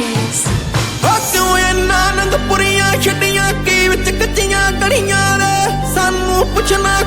wishes ਛੱਡੀਆਂ ਕੀ ਵਿੱਚ ਕੱਚੀਆਂ ਗਲੀਆਂ ਨੇ? ਸਾਨੂੰ ਪੁੱਛਣਾ